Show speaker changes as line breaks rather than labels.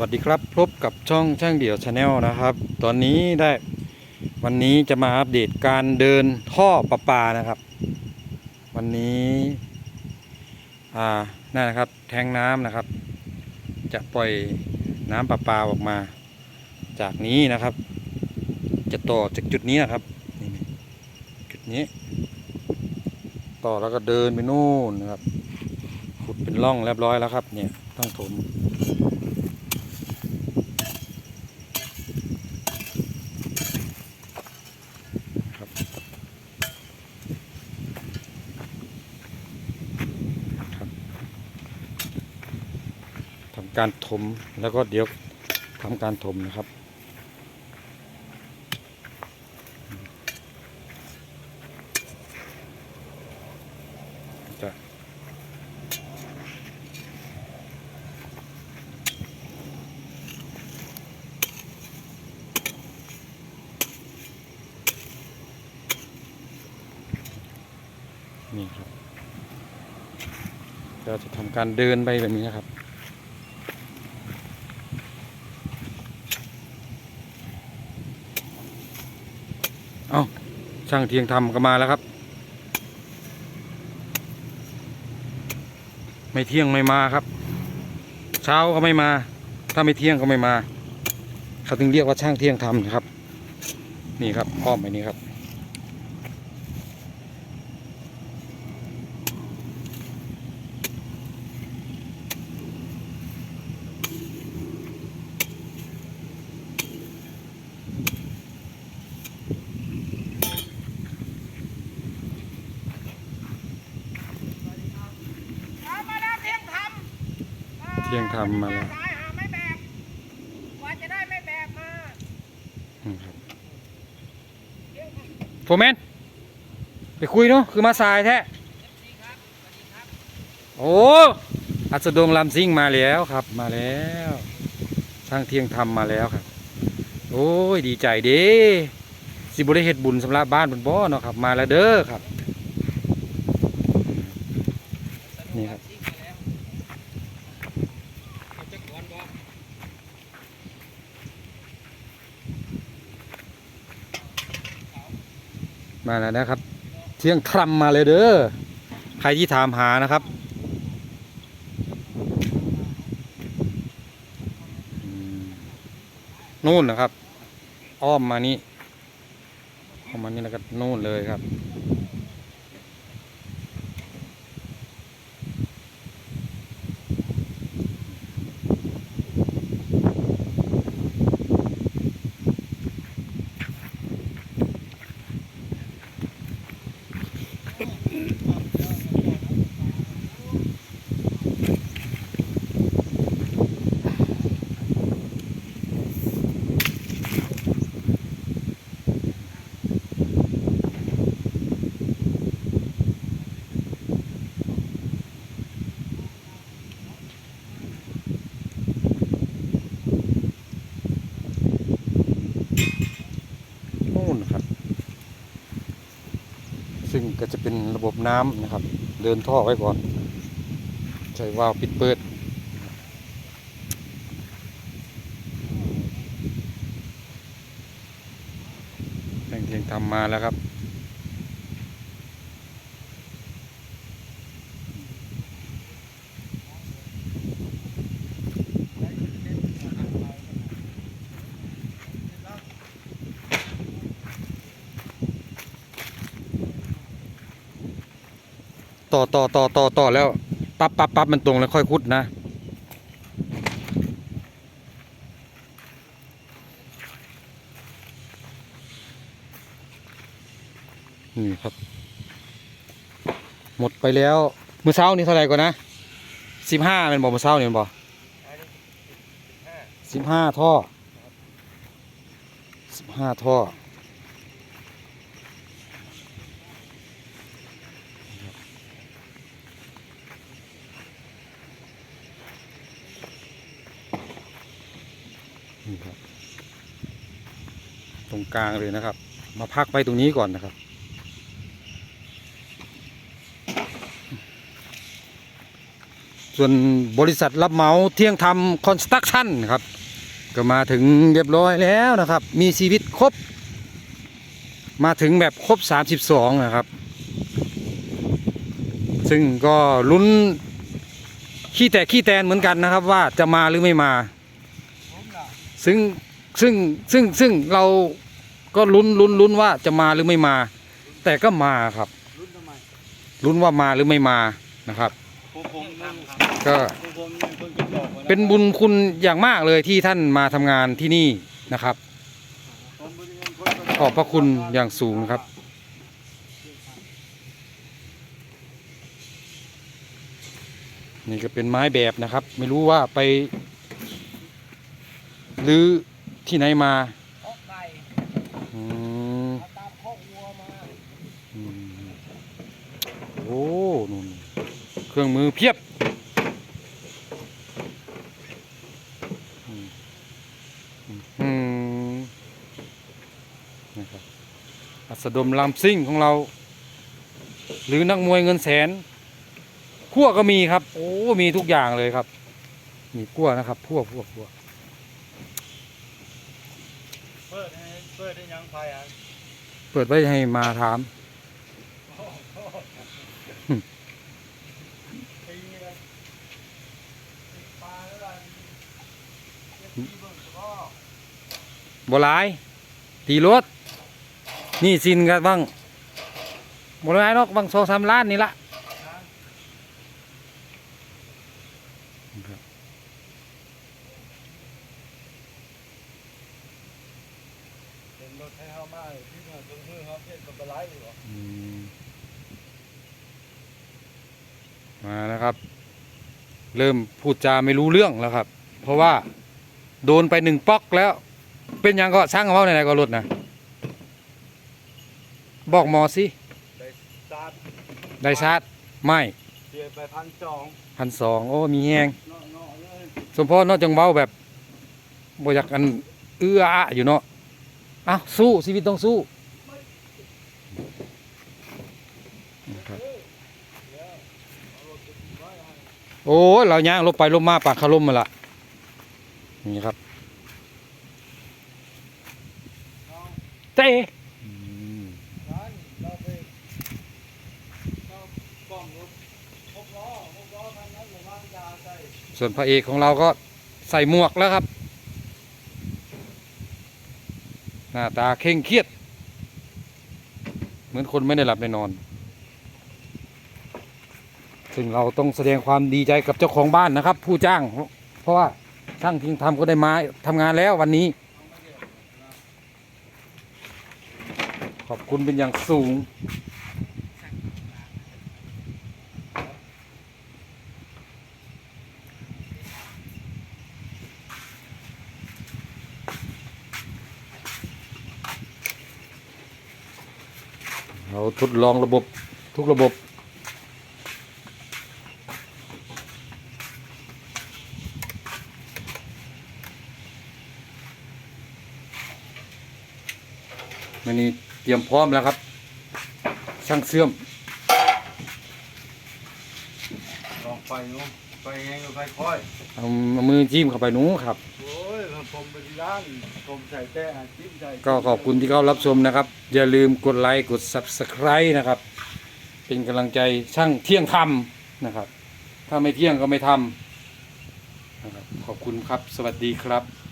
วัสดีครับพบกับช่องช่างเดี่ยวชาแนลนะครับ ตอนนี้ได้วันนี้จะมาอัปเดตการเดินท่อประปานะครับ วันนี้อ่านั่นนะครับแทงน้ำนะครับ จะปล่อยน้ำประปาออกมา จากนี้นะครับ จะต่อจากจุดนี้นะครับนี่จุดนี้ ต่อแล้วก็เดินไปนู่นนะครับขุดเป็นร่องเรียบร้อยแล้วครับ เนี่ยต้องถม ครับครับทำ การถมแล้วก็เดี๋ยวทำการถมนะครับ จะนี่ครับเราจะทำการเดินไปแบบนี้นะครับ เอา ช่างเทียงทำก็มาแล้วครับ ไม่เที่ยงไม่มาครับ เช้าก็ไม่มา ถ้าไม่เที่ยงก็ไม่มาเขาถึงเรียกว่าช่างเที่ยงทำนะครับ นี่ครับอ้อมไปนี้ครับ
เอามาแล้วเที่ยงทำ
เที่ยงทำมาแล้ว
สายหาไม่แบบกว่าจะได้ไม่แบบมา
อืมครับ
เที่ยงทำ
โฟแมนไปคุยเนาะคือมาสายแท้โอ้อัสดงลำซิ่งมาแล้วครับ มาแล้วช่างเที่ยงทำมาแล้วครับ โอ้ยดีใจเด้สิบุได้เฮ็ดบุญสำหรับบ้านบนบ่เนาะครับ มาแล้วเด้อครับ นี่ครับ
ซิ่งมาแล้วเอาจักรวาลบ่
มาแล้วนะครับ เที่ยงทำมาเลยเด้อใครที่ถามหานะครับนู่นนะครับ อ้อมมานี่อ้อมมานี่แล้วก็นู่นเลยครับ ก็จะเป็นระบบน้ำนะครับ เดินท่อไว้ก่อน ใช้วาล์วปิดเปิด แข่งเทียงทำมาแล้วครับ ต่อต่อต่อต่อต่อแล้วปั๊บปั๊บปั๊บมันตรงแล้วค่อยคุดนะ นี่ครับ หมดไปแล้วมือเช้านี่เท่าไหร่ก่อนนะสิบห้าเป็นบอกมือเช้านี่เป็นบอกสิบห้าท่อสิบห้าท่อ ตรงกลางเลยนะครับ มาพักไว้ตรงนี้ก่อนนะครับ ส่วนบริษัทรับเหมาเที่ยงธรรมคอนสตรักชั่นครับ ก็มาถึงเรียบร้อยแล้วนะครับ มีชีวิตครบ มาถึงแบบครบ 32 นะครับ ซึ่งก็ลุ้นขี้แต่ขี้แตนเหมือนกันนะครับว่าจะมาหรือไม่มาซึ่ง ซึ่งซึ่งซึ่งเราก็ลุ้นลุ้นลุ้นว่าจะมาหรือไม่มา แต่ก็มาครับ
รุ่นทำไม
ลุ้นว่ามาหรือไม่มานะครับ
ผมผมนั่น
ก็
ผมผมเป็นคนคิดบอกไว้ะ
เป็นบุญคุณอย่างมากเลยที่ท่านมาทำงานที่นี่นะครับ
ผมเป็นคนคน
ขอบพระคุณอย่างสูงครับ นี่ก็เป็นไม้แบบนะครับ ไม่รู้ว่าไปหรือ ที่ไหนมา
ออกไก่
อืม
เอาตามข้อกวัวมา
อืมโอ้นู่นเครื่องมือเพียบอืมอืมนะครับอัสดมลำซิ่งของเรา หรือนักมวยเงินแสนขั้วก็มีครับ โอ้ มีทุกอย่างเลยครับ มีกั้วนะครับพวกพวกพวก
เปิดให้ เปิดให้ยังไฟอะ
เปิดไว้ให้มาถาม
ตีเลยปลาแล้วล่ะเจ็บ
ลาย ตีรถนี่สินกันบ้างบหลายนอกบางสองสามล้านนี่ละ
เป็น รถให้เขามาที่เหนือตรงมือเขาเพี้ยนกับปลาไหลอยู่หรอ
อืมมานะครับ เริ่มพูดจาไม่รู้เรื่องแล้วครับ เพราะว่า โดนไปหนึ่งป๊อกแล้ว เป็นหยังก็ช่างเขาไหนๆก็รถนะบอกหมอสิ
ได้ซาด
ได้ชาร์จไม่
เสียไปพันสอง
พันสองโอ้มีแหง
เนาะเนาะเลย
สมพรเนอกจังเบาแบบบ่อยากอันเอื้ออะอยู่เนาะเอ้าสู้ชีวิตต้องสู้นะครับโอ้เราย่างลบไปลบมาปากคาร่มมาละนี่ครับเต้ส่วนพระเอกของเราก็ใส่หมวกแล้วครับ ห น้าตาเคร่งเครียด เหมือนคนไม่ได้หลับได้นอน ซึ่งเราต้องแสดงความดีใจกับเจ้าของบ้านนะครับ ผู้จ้าง เพราะว่าช่างทิ้งทำก็ได้มาทำงานแล้ววันนี้ ขอบคุณเป็นอย่างสูง เราทดลองระบบทุกระบบมันนี้เตรียมพร้อมแล้วครับ ช่างเสื่อม
ลองไฟนู้นไฟแห้งกับไฟค่อย
เอาเอามือจิ้มเข้าไปหนูครับ
โอ้ยผมไปที่ร้านผมใส่แต่อาจิ้มใส่
ก็ขอบคุณที่เข้ารับชมนะครับ อย่าลืมกดไลค์กด subscribe นะครับ เป็นกำลังใจช่างเที่ยงทำนะครับ ถ้าไม่เที่ยงก็ไม่ทำนะครับขอบคุณครับ สวัสดีครับ